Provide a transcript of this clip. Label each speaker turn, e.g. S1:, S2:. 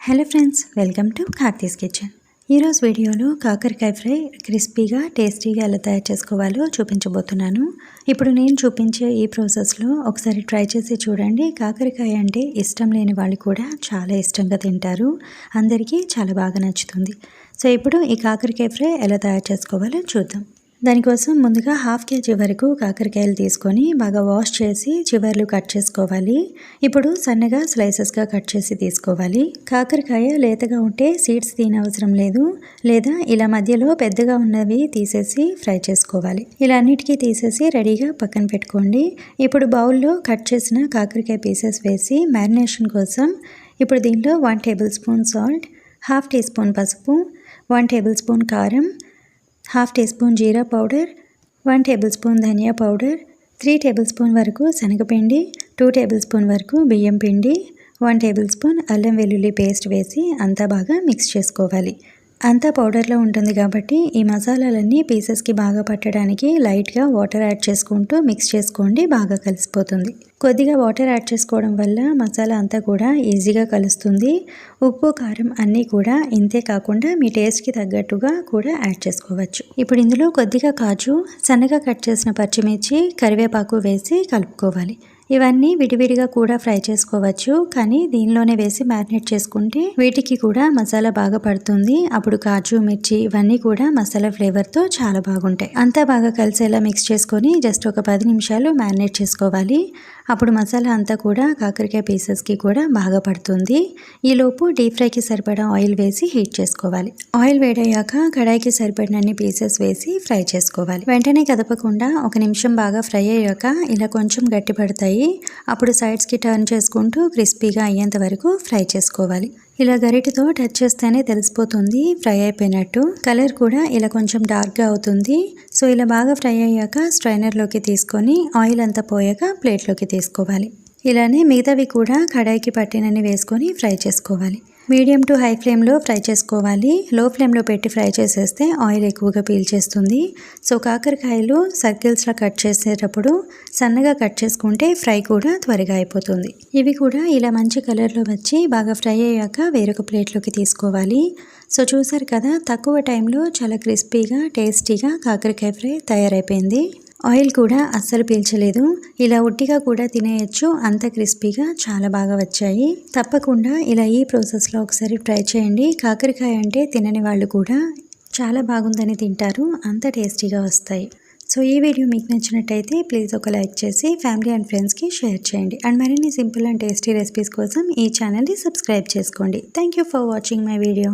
S1: Hello friends welcome to Karthi's kitchen. ఈరోజు వీడియోలో కాకరకాయ ఫ్రై క్రిస్పీగా టేస్టీగా ఎలా తయారు చేసుకోవాలో చూపించబోతున్నాను. ఇప్పుడు నేను చూపించే ఈ ప్రాసెస్లో ఒకసారి ట్రై చేసి చూడండి. కాకరకాయ అంటే ఇష్టం లేని వాళ్ళు కూడా చాలా ఇష్టంగా తింటారు. అందరికీ చాలా బాగా నచ్చుతుంది. సో ఇప్పుడు ఈ కాకరకాయ ఫ్రై ఎలా తయారు చేసుకోవాలో చూద్దాం. దానికోసం ముందుగా హాఫ్ కేజీ వరకు కాకరకాయలు తీసుకొని బాగా వాష్ చేసి చివర్లు కట్ చేసుకోవాలి. ఇప్పుడు సన్నగా స్లైసెస్గా కట్ చేసి తీసుకోవాలి. కాకరకాయ లేతగా ఉంటే సీడ్స్ తినవసరం లేదు. లేదా ఇలా మధ్యలో పెద్దగా ఉన్నవి తీసేసి ఫ్రై చేసుకోవాలి. ఇలా అన్నిటికీ తీసేసి రెడీగా పక్కన పెట్టుకోండి. ఇప్పుడు బౌల్లో కట్ చేసిన కాకరకాయ పీసెస్ వేసి మ్యారినేషన్ కోసం ఇప్పుడు దీంట్లో one tablespoon salt half teaspoon పసుపు వన్ టేబుల్ స్పూన్ కారం half teaspoon jeera powder one tablespoon dhaniya powder three tablespoon వరకు శనగపిండి టూ టేబుల్ స్పూన్ వరకు బియ్యం పిండి వన్ టేబుల్ స్పూన్ అల్లం వెల్లుల్లి పేస్ట్ వేసి అంతా బాగా మిక్స్ చేసుకోవాలి. అంతా పౌడర్లో ఉంటుంది కాబట్టి ఈ మసాలాలన్నీ పీసెస్కి బాగా పట్టడానికి లైట్గా వాటర్ యాడ్ చేసుకుంటూ మిక్స్ చేసుకోండి బాగా కలిసిపోతుంది. కొద్దిగా వాటర్ యాడ్ చేసుకోవడం వల్ల మసాలా అంతా కూడా ఈజీగా కలుస్తుంది. ఉప్పు కారం అన్నీ కూడా ఇంతే కాకుండా మీ టేస్ట్కి తగ్గట్టుగా కూడా యాడ్ చేసుకోవచ్చు. ఇప్పుడు ఇందులో కొద్దిగా కాజు సన్నగా కట్ చేసిన పచ్చిమిర్చి కరివేపాకు వేసి కలుపుకోవాలి. ఇవన్నీ విడివిడిగా కూడా ఫ్రై చేసుకోవచ్చు. కానీ దీనిలోనే వేసి మ్యారినేట్ చేసుకుంటే వీటికి కూడా మసాలా బాగా పడుతుంది. అప్పుడు కాజు మిర్చి ఇవన్నీ కూడా మసాలా ఫ్లేవర్తో చాలా బాగుంటాయి. అంతా బాగా కలిసేలా మిక్స్ చేసుకొని జస్ట్ ఒక పది నిమిషాలు మ్యారినేట్ చేసుకోవాలి. అప్పుడు మసాలా అంతా కూడా కాకరకాయ పీసెస్కి కూడా బాగా పడుతుంది. ఈలోపు డీప్ ఫ్రైకి సరిపడా ఆయిల్ వేసి హీట్ చేసుకోవాలి. ఆయిల్ వేడయ్యాక కడాయికి సరిపడినన్ని పీసెస్ వేసి ఫ్రై చేసుకోవాలి. వెంటనే కదపకుండా ఒక నిమిషం బాగా ఫ్రై అయ్యాక ఇలా కొంచెం గట్టి పడతాయి అప్పుడు సైడ్స్కి టర్న్ చేసుకుంటూ క్రిస్పీగా అయ్యేంత వరకు ఫ్రై చేసుకోవాలి. ఇలా గరిటితో టచ్ చేస్తేనే తెలిసిపోతుంది ఫ్రై అయిపోయినట్టు. కలర్ కూడా ఇలా కొంచెం డార్క్గా అవుతుంది. సో ఇలా బాగా ఫ్రై అయ్యాక స్ట్రైనర్లోకి తీసుకొని ఆయిల్ అంతా పోయాక ప్లేట్లోకి తీసుకోవాలి. ఇలానే మిగతావి కూడా కడాయికి పట్టినని వేసుకొని ఫ్రై చేసుకోవాలి. మీడియం టు హై ఫ్లేమ్లో ఫ్రై చేసుకోవాలి. లో ఫ్లేమ్లో పెట్టి ఫ్రై చేసేస్తే ఆయిల్ ఎక్కువగా పీల్చేస్తుంది. సో కాకరకాయలు సర్కిల్స్లో కట్ చేసేటప్పుడు సన్నగా కట్ చేసుకుంటే ఫ్రై కూడా త్వరగా అయిపోతుంది. ఇవి కూడా ఇలా మంచి కలర్లో వచ్చి బాగా ఫ్రై అయ్యాక వేరొక ప్లేట్లోకి తీసుకోవాలి. సో చూసారు కదా తక్కువ టైంలో చాలా క్రిస్పీగా టేస్టీగా కాకరకాయ ఫ్రై తయారైపోయింది. ఆయిల్ కూడా అస్సలు పీల్చలేదు. ఇలా ఉట్టిగా కూడా తినేయచ్చు. అంత క్రిస్పీగా చాలా బాగా వచ్చాయి. తప్పకుండా ఇలా ఈ ప్రాసెస్లో ఒకసారి ట్రై చేయండి. కాకరకాయ అంటే తినని వాళ్ళు కూడా చాలా బాగుందని తింటారు. అంత టేస్టీగా వస్తాయి. సో ఈ వీడియో మీకు నచ్చినట్టయితే ప్లీజ్ ఒక లైక్ చేసి ఫ్యామిలీ అండ్ ఫ్రెండ్స్కి షేర్ చేయండి. అండ్ మరిన్ని సింపుల్ అండ్ టేస్టీ రెసిపీస్ కోసం ఈ ఛానల్ని సబ్స్క్రైబ్ చేసుకోండి. Thank for watching my video.